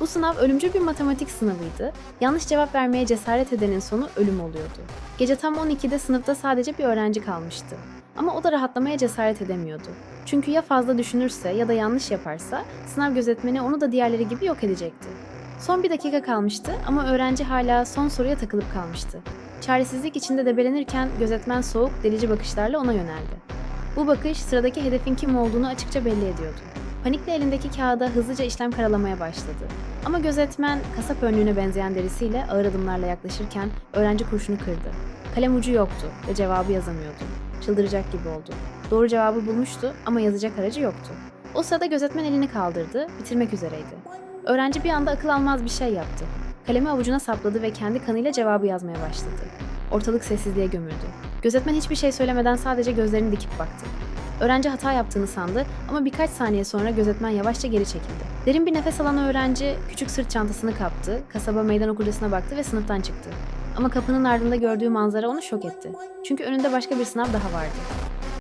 Bu sınav ölümcül bir matematik sınavıydı. Yanlış cevap vermeye cesaret edenin sonu ölüm oluyordu. Gece tam 12'de sınıfta sadece bir öğrenci kalmıştı. Ama o da rahatlamaya cesaret edemiyordu. Çünkü ya fazla düşünürse ya da yanlış yaparsa sınav gözetmeni onu da diğerleri gibi yok edecekti. Son bir dakika kalmıştı ama öğrenci hala son soruya takılıp kalmıştı. Çaresizlik içinde debelenirken gözetmen soğuk, delici bakışlarla ona yöneldi. Bu bakış sıradaki hedefin kim olduğunu açıkça belli ediyordu. Panikle elindeki kağıda hızlıca işlem karalamaya başladı. Ama gözetmen kasap önlüğüne benzeyen derisiyle ağır adımlarla yaklaşırken öğrenci kurşunu kırdı. Kalem ucu yoktu ve cevabı yazamıyordu. Çıldıracak gibi oldu. Doğru cevabı bulmuştu ama yazacak aracı yoktu. O sırada gözetmen elini kaldırdı, bitirmek üzereydi. Öğrenci bir anda akıl almaz bir şey yaptı. Kalemi avucuna sapladı ve kendi kanıyla cevabı yazmaya başladı. Ortalık sessizliğe gömüldü. Gözetmen hiçbir şey söylemeden sadece gözlerini dikip baktı. Öğrenci hata yaptığını sandı ama birkaç saniye sonra gözetmen yavaşça geri çekildi. Derin bir nefes alan öğrenci küçük sırt çantasını kaptı, kasaba meydan okuryasına baktı ve sınıftan çıktı. Ama kapının ardında gördüğü manzara onu şok etti. Çünkü önünde başka bir sınav daha vardı.